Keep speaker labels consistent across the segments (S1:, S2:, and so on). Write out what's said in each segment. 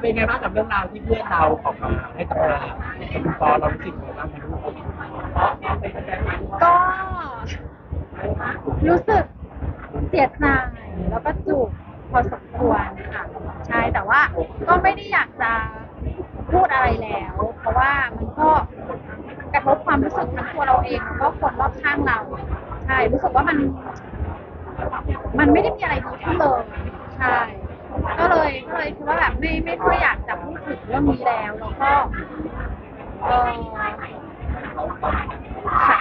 S1: เป็นไงบ้างกับเรื่องราวที่เพื่อนเราออกมาให้สัมภาษณ์กับคุณปอเรารู้สึกยังไงบ้างครับ
S2: ก็รู้สึกเสียใจแล้วก็จุกพอสมควรค่ะใช่แต่ว่าก็ไม่ได้อยากจะพูดอะไรแล้ว เพราะว่ามันก็กระทบความรู้สึกทั้งตัวเราเองแล้วก็คนรอบข้างเรา ใช่รู้สึกว่ามัน มันไม่ได้มีอะไรดีขึ้นเลยใช่ เลยก็เลยคิดว่าแบบไม่ไม่ค่อยอยากจะพูดถึงเรื่องนี้แล้วแล้วก็เออค่ะ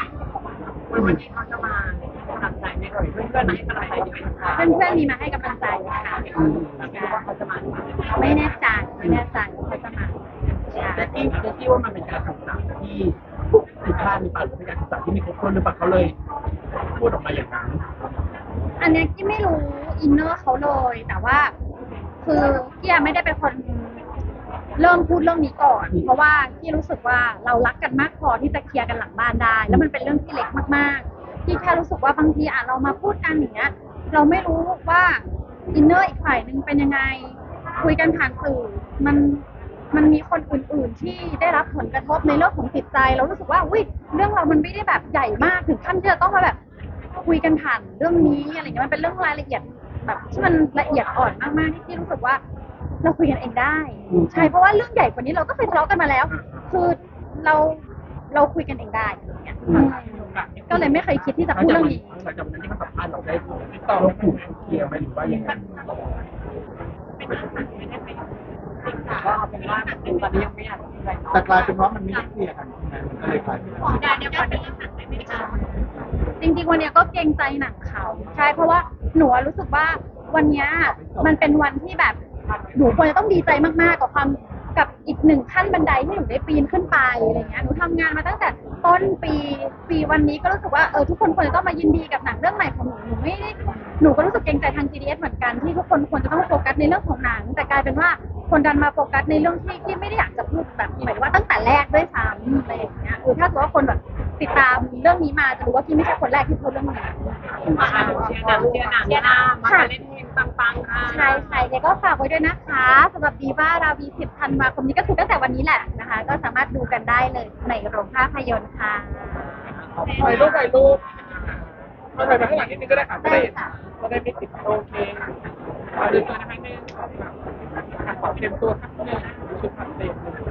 S3: วันนี้เขาจะมาให้กำลังใจไหมเอ่ยเพื่อนๆมาให้กำลังใจเยอะไหมคะ
S2: เพื่อนๆมีมาให้กำลังใจค่ะ
S3: ไม่รู้ว่าเขาจะมาหรือเปล่า
S2: ไม่แน่ใจไม่แน่ใจว่าเขาจะมาใช่
S1: แต่ที่แต่ที่ว่ามันเป็นการสื่อสารที่ผิดพลาดหรือเปล่าหรือเป็นการสื่อสารที่ไม่ครบถ้วนหรือเปล่าเขาเลยพูดออกมาอย่างนั้น
S2: อันเนี้ยที่ไม่รู้อินเนอร์เขาเลยแต่ว่า คือพี่อะไม่ได้เป็นคนเริ่มพูดเรื่องนี้ก่อน เพราะว่าพี่รู้สึกว่าเรารักกันมากพอที่จะเคลียร์กันหลังบ้านได้ แล้วมันเป็นเรื่องที่เล็กมากๆพี่แค่รู้สึกว่าบางทีอะเรามาพูดกันอย่างเงี้ย เราไม่รู้ว่าอินเนอร์อีกฝ่ายหนึ่งเป็นยังไง คุยกันผ่านสื่อมันมันมีคนอื่นๆที่ได้รับผลกระทบในเรื่องของจิตใจ เรารู้สึกว่าอุ้ยเรื่องเรามันไม่ได้แบบใหญ่มากถึงขั้นที่จะต้องมาแบบคุยกันผ่านเรื่องนี้อะไรเงี้ยมันเป็นเรื่องรายละเอียด แบบที่มันละเอียดอ่อนมากๆที่ที่รู้สึกว่า เราคุยกันเองได้
S1: อืม
S2: ใช่เพราะว่าเรื่องใหญ่กว่านี้เราก็เคยทะเลาะกันมาแล้ว คือเราเราคุยกันเองได้อะไรเงี้ยอืมก็เลยไม่เคยคิดที่จะ
S1: หลัง
S2: พูด
S1: จาก
S2: เรื่อง
S1: วัน
S2: นี้
S1: หลังจากวันนั้นที่เขาสัมภาษณ์เราได้ติดต่อเราถูกเคลียร์ไหมหรือว่ายังไง
S3: ก็เอาเป็นว่าตอนนี้ยังไม่อยากพูดอะไรเนาะ
S4: แต่กลายเป็นว่ามันไม่ได้เคลียร์กันใช่ไหมมันก็เลยกลายเป็นว่า
S3: การเดียวกันเป็นเรื่องหนักไม่ได้
S2: จริงๆวันเนี้ยก็เกรงใจหนังเขาใช่เพราะว่า หนูอะรู้สึกว่าวันเนี้ยมันเป็นวันที่แบบหนูควรจะต้องดีใจมากๆกับความกับอีกหนึ่งขั้นบันไดที่หนูได้ปีนขึ้นไปอะไรเงี้ยหนูทำงานมาตั้งแต่ต้นปีปีวันนี้ก็รู้สึกว่าเออทุกคนควรจะต้องมายินดีกับหนังเรื่องใหม่ของหนูหนูไม่ได้หนูก็รู้สึกเกรงใจทาง GDS เหมือนกันที่ทุกคนควรจะต้องโฟกัสในเรื่องของหนัง แต่กลายเป็นว่าคนดันมาโฟกัสในเรื่องที่ที่ไม่ได้อยากจะพูดแบบหมายถึงว่าตั้งแต่แรกด้วยซ้ำอะไรอย่างเงี้ยคือถ้าสมมติว่าคนแบบ ติดตามเรื่องนี้มาจะรู้ว่าพี่ไม่ใช่คนแรกที่พูดเรื่องนี้
S3: มาเชียร์หนังเชียร์หนังเชียร์หนังมาเล่นเพลงปังๆค่ะ
S2: ใช่ใช่แล้วก็ฝากไว้ด้วยนะคะสำหรับดีว่าราวีสิบธันวาคมนี้ก็คือตั้งแต่วันนี้แหละนะคะ ก็สามารถดูกันได้เลยในโรงภาพยนตร์ค่ะ
S1: ถ่ายรูปถ่ายรูปมาถ่ายมาข้างหลังนิดนึงก็ได้ค่ะจะ
S2: ได้
S1: ได้
S2: ค่ะ
S1: จะได้ไม่ติดโอเคขอดูตัวนะคะหนึ่งขอเตรียมตัวสักหนึ่งชุดผัดเต็ม